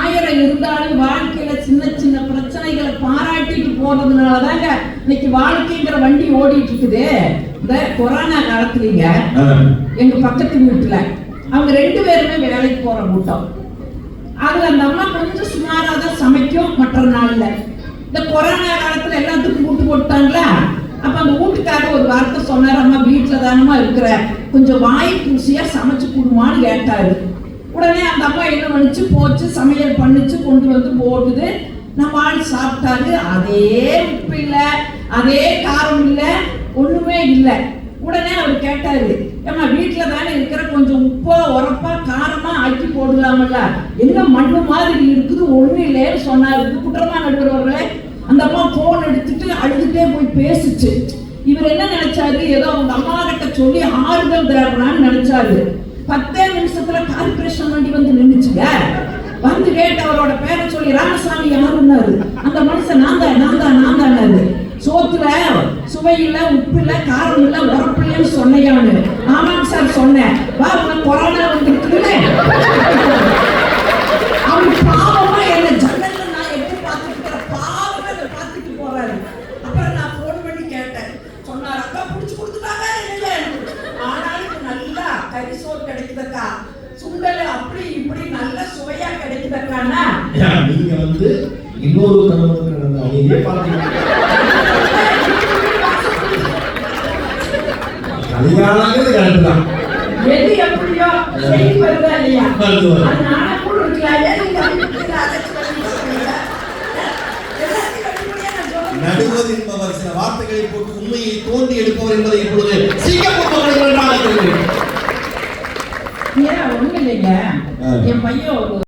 ஆயிரம் இருந்தாலும் வாழ்க்கையில சின்ன சின்ன பிரச்சனைகளை பாராட்டிட்டு போறதுனால தாங்க இன்னைக்கு வாழ்க்கைங்கிற வண்டி ஓடிட்டு இருக்குது இந்த கொரோனா காலத்துலங்க எங்க பக்கத்து வீட்டுல அவங்க ரெண்டு பேருமே வேலைக்கு போற கூட்டம். அதுல அந்த அம்மா கொஞ்சம் சுமாரா தான் சமைக்கும் மற்ற நாள்ல. இந்த கொரோனா காலத்துல எல்லாத்துக்கும் கூட்டு போட்டாங்களா? அப்ப அந்த வீட்டுக்காரர் ஒரு வார்த்தை சொன்னார் அம்மா வீட்டுல தானமா இருக்கிற. கொஞ்சம் வாய் ருசியா சமைச்சு கொடுமான்னு கேட்டாரு. உடனே அந்த அம்மா என்ன பண்ணிச்சு? போச்சு சமையல் பண்ணிச்சு கொண்டு வந்து போட்டுது. நம்ம ஆள் சாப்பிட்டாரு. அதே உப்பு இல்லை அதே காரம் இல்லை ஒண்ணுமே இல்லை. உடனே அவர் கேட்டாரு ஏமா வீட்டில் தானே இருக்கிற கொஞ்சம் உப்பா உரப்பா காரமா ஆக்கி போடலாமல்ல? என்ன மண்ணு மாதிரி இருக்குது ஒண்ணு இல்லைன்னு சொன்னாரு. குற்றமா நடுவர்களே? அந்த அம்மா போன் எடுத்துட்டு அழுதுட்டே போய் பேசுச்சு. இவர் என்ன நினைச்சாரு? ஏதோ அவங்க அம்மா கிட்ட சொல்லி ஆறுதல் தேடுறான்னு நினைச்சாரு. பத்தே நிமிஷத்துல கார்பரேஷன் வண்டி வந்து நின்றுச்சுங்க வந்து கேட்டு அவரோட பேரை சொல்லி ராமசாமி யாருன்னாரு? அந்த மனுஷன் நான் தான் நான் தான் நான் தானாரு சோத்துல சுவை இல்ல உப்பு இல்ல காரம் இல்ல உரப்பு இல்லைன்னு சொன்னையான்னு. ஆமாங்க சார் சொன்னேன். நல்லா கறி சோறு கிடைக்குதக்கா சுண்டல் அப்படி இப்படி நல்ல சுவையா கிடைக்குதக்கானா நீங்க வந்து இன்னொரு கணவனுக்கு நடந்த பார்த்தீங்க கல்யாணங்கிறது கரெக்ட் தான் எது எப்படியோ செய்தி வருதா இல்லையா வருது, வருது. அது நானா கூட. நடுவது என்பவர் சில வார்த்தைகளை போட்டு உண்மையை தோண்டி எடுப்பவர் என்பதை இப்பொழுது சிங்கப்பூர். ஏன் ஒண்ணும் இல்லைங்க. என் பையன் ஒரு